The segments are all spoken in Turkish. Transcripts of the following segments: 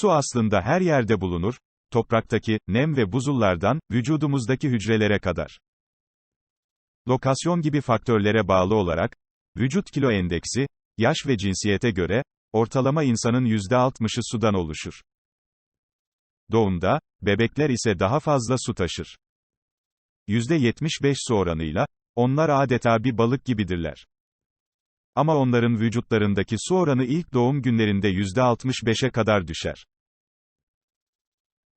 Su aslında her yerde bulunur, topraktaki, nem ve buzullardan, vücudumuzdaki hücrelere kadar. Lokasyon gibi faktörlere bağlı olarak, vücut kilo endeksi, yaş ve cinsiyete göre, ortalama insanın %60'ı sudan oluşur. Doğumda, bebekler ise daha fazla su taşır. %75 su oranıyla, onlar adeta bir balık gibidirler. Ama onların vücutlarındaki su oranı ilk doğum günlerinde %65'e kadar düşer.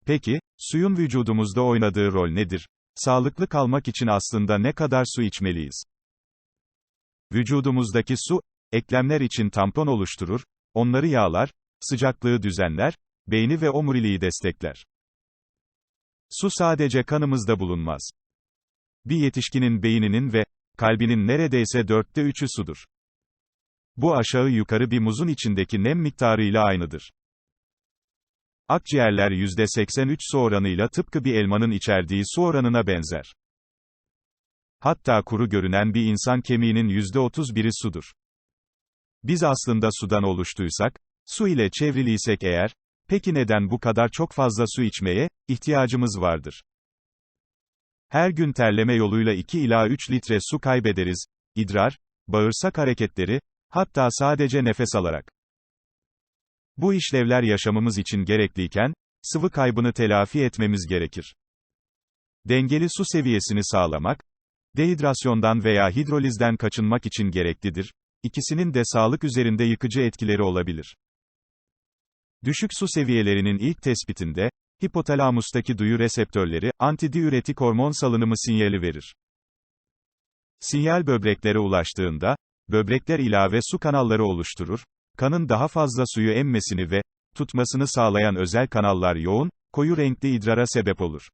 Peki, suyun vücudumuzda oynadığı rol nedir? Sağlıklı kalmak için aslında ne kadar su içmeliyiz? Vücudumuzdaki su, eklemler için tampon oluşturur, onları yağlar, sıcaklığı düzenler, beyni ve omuriliği destekler. Su sadece kanımızda bulunmaz. Bir yetişkinin beyninin ve kalbinin neredeyse dörtte üçü sudur. Bu aşağı yukarı bir muzun içindeki nem miktarıyla aynıdır. Akciğerler %83 su oranıyla tıpkı bir elmanın içerdiği su oranına benzer. Hatta kuru görünen bir insan kemiğinin %31'i sudur. Biz aslında sudan oluştuysak, su ile çevriliysek eğer, peki neden bu kadar çok fazla su içmeye, ihtiyacımız vardır? Her gün terleme yoluyla 2 ila 3 litre su kaybederiz, idrar, bağırsak hareketleri, hatta sadece nefes alarak. Bu işlevler yaşamımız için gerekliyken, sıvı kaybını telafi etmemiz gerekir. Dengeli su seviyesini sağlamak, dehidrasyondan veya hidrolizden kaçınmak için gereklidir. İkisinin de sağlık üzerinde yıkıcı etkileri olabilir. Düşük su seviyelerinin ilk tespitinde, hipotalamustaki duyu reseptörleri, antidiüretik hormon salınımı sinyali verir. Sinyal böbreklere ulaştığında, böbrekler ilave su kanalları oluşturur, kanın daha fazla suyu emmesini ve tutmasını sağlayan özel kanallar yoğun, koyu renkli idrara sebep olur.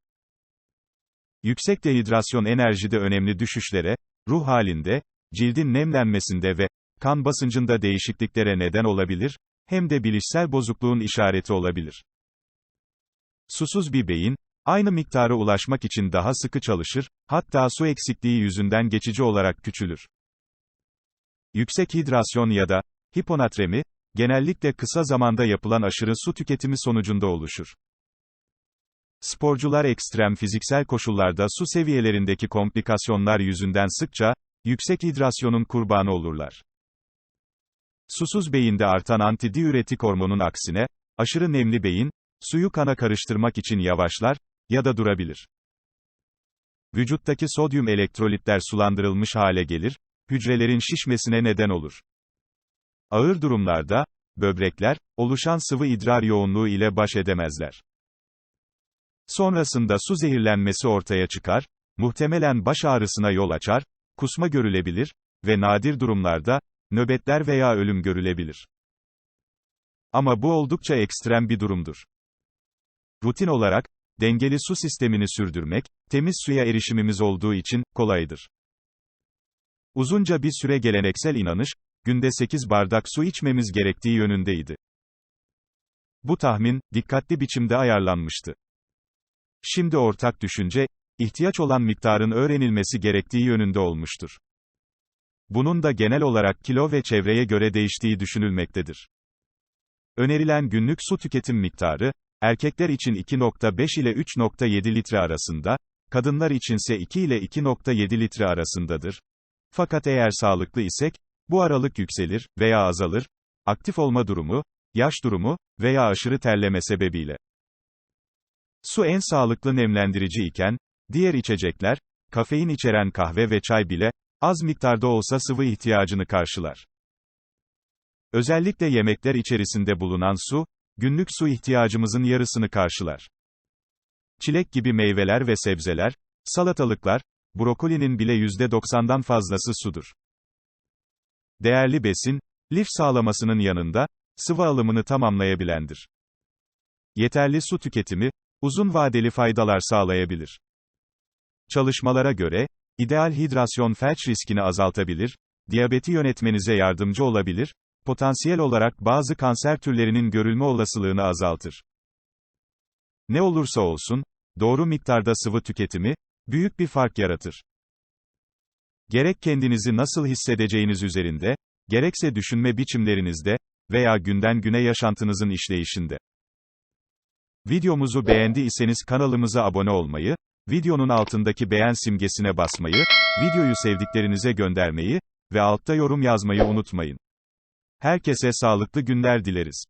Yüksek dehidrasyon enerjide önemli düşüşlere, ruh halinde, cildin nemlenmesinde ve kan basıncında değişikliklere neden olabilir, hem de bilişsel bozukluğun işareti olabilir. Susuz bir beyin, aynı miktara ulaşmak için daha sıkı çalışır, hatta su eksikliği yüzünden geçici olarak küçülür. Yüksek hidrasyon ya da hiponatremi, genellikle kısa zamanda yapılan aşırı su tüketimi sonucunda oluşur. Sporcular ekstrem fiziksel koşullarda su seviyelerindeki komplikasyonlar yüzünden sıkça, yüksek hidrasyonun kurbanı olurlar. Susuz beyinde artan antidiüretik hormonun aksine, aşırı nemli beyin, suyu kana karıştırmak için yavaşlar, ya da durabilir. Vücuttaki sodyum elektrolitler sulandırılmış hale gelir, hücrelerin şişmesine neden olur. Ağır durumlarda, böbrekler, oluşan sıvı idrar yoğunluğu ile baş edemezler. Sonrasında su zehirlenmesi ortaya çıkar, muhtemelen baş ağrısına yol açar, kusma görülebilir ve nadir durumlarda, nöbetler veya ölüm görülebilir. Ama bu oldukça ekstrem bir durumdur. Rutin olarak, dengeli su sistemini sürdürmek, temiz suya erişimimiz olduğu için, kolaydır. Uzunca bir süre geleneksel inanış, günde 8 bardak su içmemiz gerektiği yönündeydi. Bu tahmin, dikkatli biçimde ayarlanmıştı. Şimdi ortak düşünce, ihtiyaç olan miktarın öğrenilmesi gerektiği yönünde olmuştur. Bunun da genel olarak kilo ve çevreye göre değiştiği düşünülmektedir. Önerilen günlük su tüketim miktarı, erkekler için 2.5 ile 3.7 litre arasında, kadınlar içinse 2 ile 2.7 litre arasındadır. Fakat eğer sağlıklı isek, bu aralık yükselir veya azalır, aktif olma durumu, yaş durumu veya aşırı terleme sebebiyle. Su en sağlıklı nemlendirici iken, diğer içecekler, kafein içeren kahve ve çay bile, az miktarda olsa sıvı ihtiyacını karşılar. Özellikle yemekler içerisinde bulunan su, günlük su ihtiyacımızın yarısını karşılar. Çilek gibi meyveler ve sebzeler, salatalıklar, brokolinin bile %90'dan fazlası sudur. Değerli besin, lif sağlamasının yanında, sıvı alımını tamamlayabilendir. Yeterli su tüketimi, uzun vadeli faydalar sağlayabilir. Çalışmalara göre, ideal hidrasyon felç riskini azaltabilir, diyabeti yönetmenize yardımcı olabilir, potansiyel olarak bazı kanser türlerinin görülme olasılığını azaltır. Ne olursa olsun, doğru miktarda sıvı tüketimi, büyük bir fark yaratır. Gerek kendinizi nasıl hissedeceğiniz üzerinde, gerekse düşünme biçimlerinizde veya günden güne yaşantınızın işleyişinde. Videomuzu beğendiyseniz kanalımıza abone olmayı, videonun altındaki beğen simgesine basmayı, videoyu sevdiklerinize göndermeyi ve altta yorum yazmayı unutmayın. Herkese sağlıklı günler dileriz.